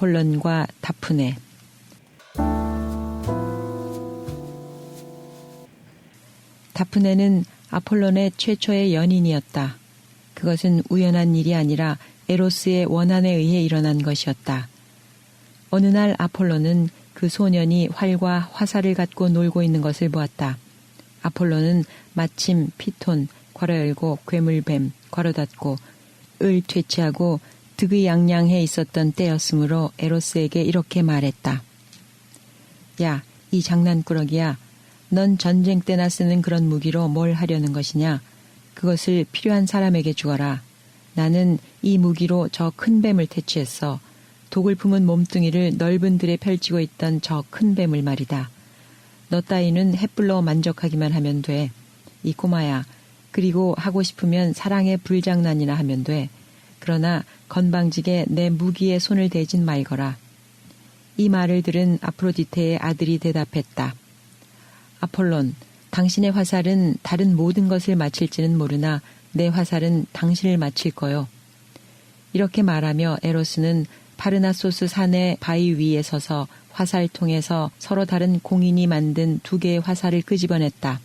아폴론과 다프네 다프네는 아폴론의 최초의 연인이었다. 그것은 우연한 일이 아니라 에로스의 원한에 의해 일어난 것이었다. 어느 날 아폴로는 그 소년이 활과 화살을 갖고 놀고 있는 것을 보았다. 아폴로는 마침 피톤, 괄호 열고 괴물뱀, 괄호 닫고 을 퇴치하고 득의양양해 있었던 때였으므로 에로스에게 이렇게 말했다. 야, 이 장난꾸러기야. 넌 전쟁 때나 쓰는 그런 무기로 뭘 하려는 것이냐? 그것을 필요한 사람에게 주거라. 나는 이 무기로 저 큰 뱀을 퇴치했어. 독을 품은 몸뚱이를 넓은 들에 펼치고 있던 저 큰 뱀을 말이다. 너 따위는 햇불로 만족하기만 하면 돼. 이 꼬마야. 그리고 하고 싶으면 사랑의 불장난이나 하면 돼. 그러나 건방지게 내 무기에 손을 대진 말거라. 이 말을 들은 아프로디테의 아들이 대답했다. 아폴론, 당신의 화살은 다른 모든 것을 마칠지는 모르나 내 화살은 당신을 마칠 거요. 이렇게 말하며 에로스는 파르나소스 산의 바위 위에 서서 화살통에서 서로 다른 공인이 만든 두 개의 화살을 끄집어냈다.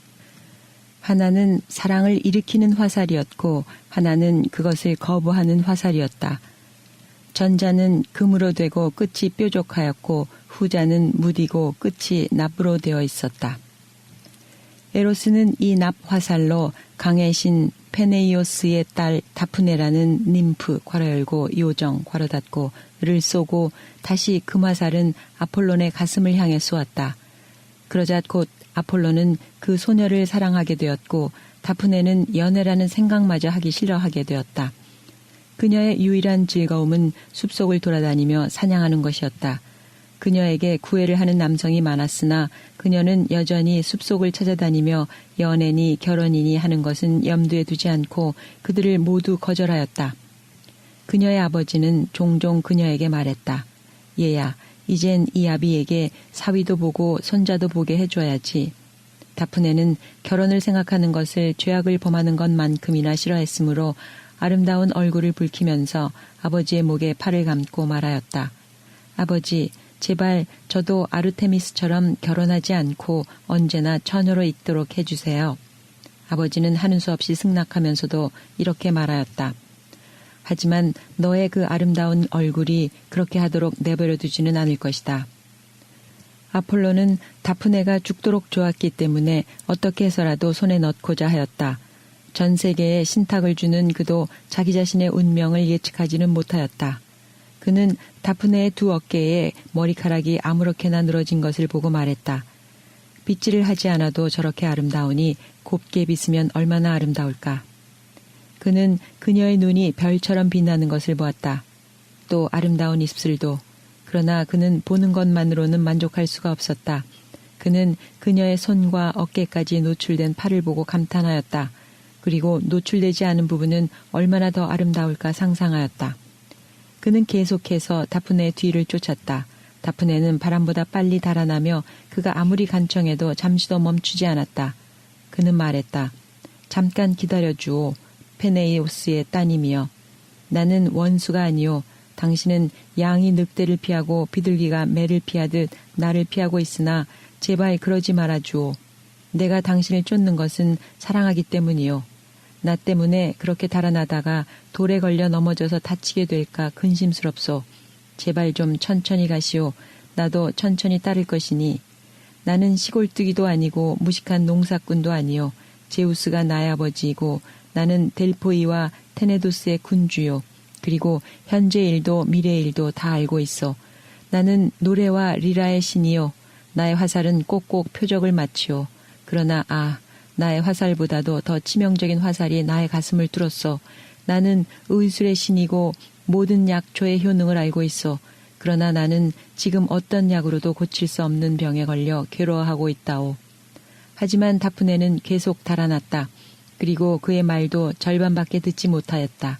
하나는 사랑을 일으키는 화살이었고 하나는 그것을 거부하는 화살이었다. 전자는 금으로 되고 끝이 뾰족하였고 후자는 무디고 끝이 납으로 되어 있었다. 에로스는 이 납 화살로 강의 신 페네이오스의 딸 다프네라는 님프 괄호 열고 요정 괄호 닫고를 쏘고 다시 금화살은 아폴론의 가슴을 향해 쏘았다. 그러자 곧 아폴론은 그 소녀를 사랑하게 되었고 다프네는 연애라는 생각마저 하기 싫어하게 되었다. 그녀의 유일한 즐거움은 숲속을 돌아다니며 사냥하는 것이었다. 그녀에게 구애를 하는 남성이 많았으나 그녀는 여전히 숲속을 찾아다니며 연애니 결혼이니 하는 것은 염두에 두지 않고 그들을 모두 거절하였다. 그녀의 아버지는 종종 그녀에게 말했다. 얘야, 이젠 이 아비에게 사위도 보고 손자도 보게 해줘야지. 다프네는 결혼을 생각하는 것을 죄악을 범하는 것만큼이나 싫어했으므로 아름다운 얼굴을 붉히면서 아버지의 목에 팔을 감고 말하였다. 아버지, 제발 저도 아르테미스처럼 결혼하지 않고 언제나 처녀로 있도록 해주세요. 아버지는 하는 수 없이 승낙하면서도 이렇게 말하였다. 하지만 너의 그 아름다운 얼굴이 그렇게 하도록 내버려 두지는 않을 것이다. 아폴로는 다프네가 죽도록 좋았기 때문에 어떻게 해서라도 손에 넣고자 하였다. 전 세계에 신탁을 주는 그도 자기 자신의 운명을 예측하지는 못하였다. 그는 다프네의 두 어깨에 머리카락이 아무렇게나 늘어진 것을 보고 말했다. 빗질을 하지 않아도 저렇게 아름다우니 곱게 빗으면 얼마나 아름다울까. 그는 그녀의 눈이 별처럼 빛나는 것을 보았다. 또 아름다운 입술도. 그러나 그는 보는 것만으로는 만족할 수가 없었다. 그는 그녀의 손과 어깨까지 노출된 팔을 보고 감탄하였다. 그리고 노출되지 않은 부분은 얼마나 더 아름다울까 상상하였다. 그는 계속해서 다프네의 뒤를 쫓았다. 다프네는 바람보다 빨리 달아나며 그가 아무리 간청해도 잠시도 멈추지 않았다. 그는 말했다. 잠깐 기다려주오. 페네이오스의 따님이여. 나는 원수가 아니오. 당신은 양이 늑대를 피하고 비둘기가 매를 피하듯 나를 피하고 있으나 제발 그러지 말아 주오. 내가 당신을 쫓는 것은 사랑하기 때문이요. 나 때문에 그렇게 달아나다가 돌에 걸려 넘어져서 다치게 될까 근심스럽소. 제발 좀 천천히 가시오. 나도 천천히 따를 것이니. 나는 시골뜨기도 아니고 무식한 농사꾼도 아니요. 제우스가 나의 아버지이고 나는 델포이와 테네도스의 군주요. 그리고 현재 일도 미래 일도 다 알고 있어. 나는 노래와 리라의 신이요. 나의 화살은 꼭꼭 표적을 맞추오. 그러나 아, 나의 화살보다도 더 치명적인 화살이 나의 가슴을 뚫었어. 나는 의술의 신이고 모든 약초의 효능을 알고 있어. 그러나 나는 지금 어떤 약으로도 고칠 수 없는 병에 걸려 괴로워하고 있다오. 하지만 다프네는 계속 달아났다. 그리고 그의 말도 절반밖에 듣지 못하였다.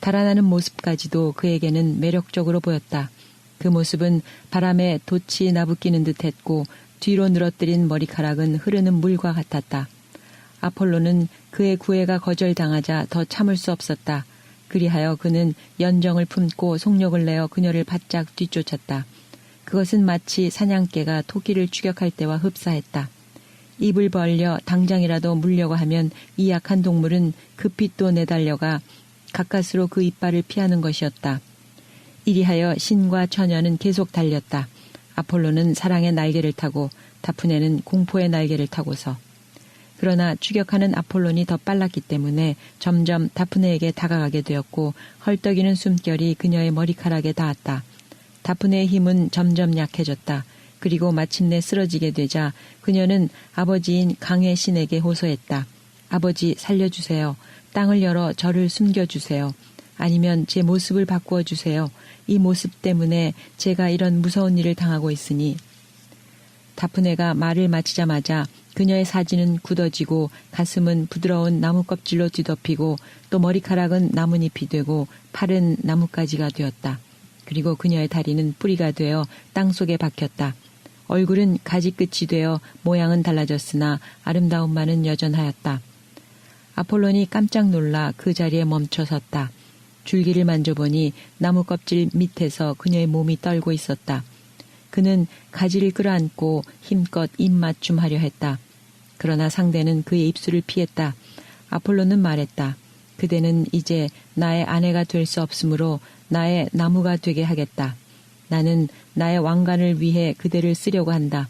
달아나는 모습까지도 그에게는 매력적으로 보였다. 그 모습은 바람에 돛이 나부끼는 듯 했고 뒤로 늘어뜨린 머리카락은 흐르는 물과 같았다. 아폴로는 그의 구애가 거절당하자 더 참을 수 없었다. 그리하여 그는 연정을 품고 속력을 내어 그녀를 바짝 뒤쫓았다. 그것은 마치 사냥개가 토끼를 추격할 때와 흡사했다. 입을 벌려 당장이라도 물려고 하면 이 약한 동물은 급히 또 내달려가 가까스로 그 이빨을 피하는 것이었다. 이리하여 신과 처녀는 계속 달렸다. 아폴로는 사랑의 날개를 타고 다프네는 공포의 날개를 타고서 그러나 추격하는 아폴론이 더 빨랐기 때문에 점점 다프네에게 다가가게 되었고 헐떡이는 숨결이 그녀의 머리카락에 닿았다. 다프네의 힘은 점점 약해졌다. 그리고 마침내 쓰러지게 되자 그녀는 아버지인 강의 신에게 호소했다. 아버지 살려주세요. 땅을 열어 저를 숨겨주세요. 아니면 제 모습을 바꾸어 주세요. 이 모습 때문에 제가 이런 무서운 일을 당하고 있으니 다프네가 말을 마치자마자 그녀의 사진은 굳어지고 가슴은 부드러운 나무 껍질로 뒤덮이고 또 머리카락은 나뭇잎이 되고 팔은 나뭇가지가 되었다. 그리고 그녀의 다리는 뿌리가 되어 땅 속에 박혔다. 얼굴은 가지 끝이 되어 모양은 달라졌으나 아름다움만은 여전하였다. 아폴론이 깜짝 놀라 그 자리에 멈춰 섰다. 줄기를 만져보니 나무 껍질 밑에서 그녀의 몸이 떨고 있었다. 그는 가지를 끌어안고 힘껏 입맞춤하려 했다. 그러나 상대는 그의 입술을 피했다. 아폴로는 말했다. 그대는 이제 나의 아내가 될 수 없으므로 나의 나무가 되게 하겠다. 나는 나의 왕관을 위해 그대를 쓰려고 한다.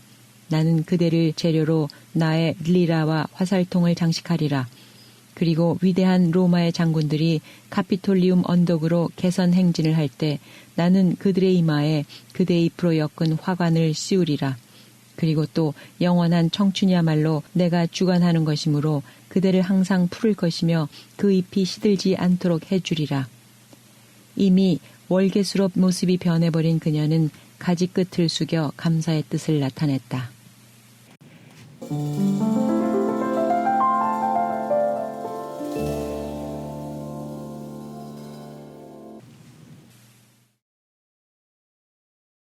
나는 그대를 재료로 나의 리라와 화살통을 장식하리라. 그리고 위대한 로마의 장군들이 카피톨리움 언덕으로 개선 행진을 할 때 나는 그들의 이마에 그대의 잎으로 엮은 화관을 씌우리라. 그리고 또 영원한 청춘이야말로 내가 주관하는 것이므로 그대를 항상 풀을 것이며 그 잎이 시들지 않도록 해주리라. 이미 월계수롭 모습이 변해버린 그녀는 가지 끝을 숙여 감사의 뜻을 나타냈다.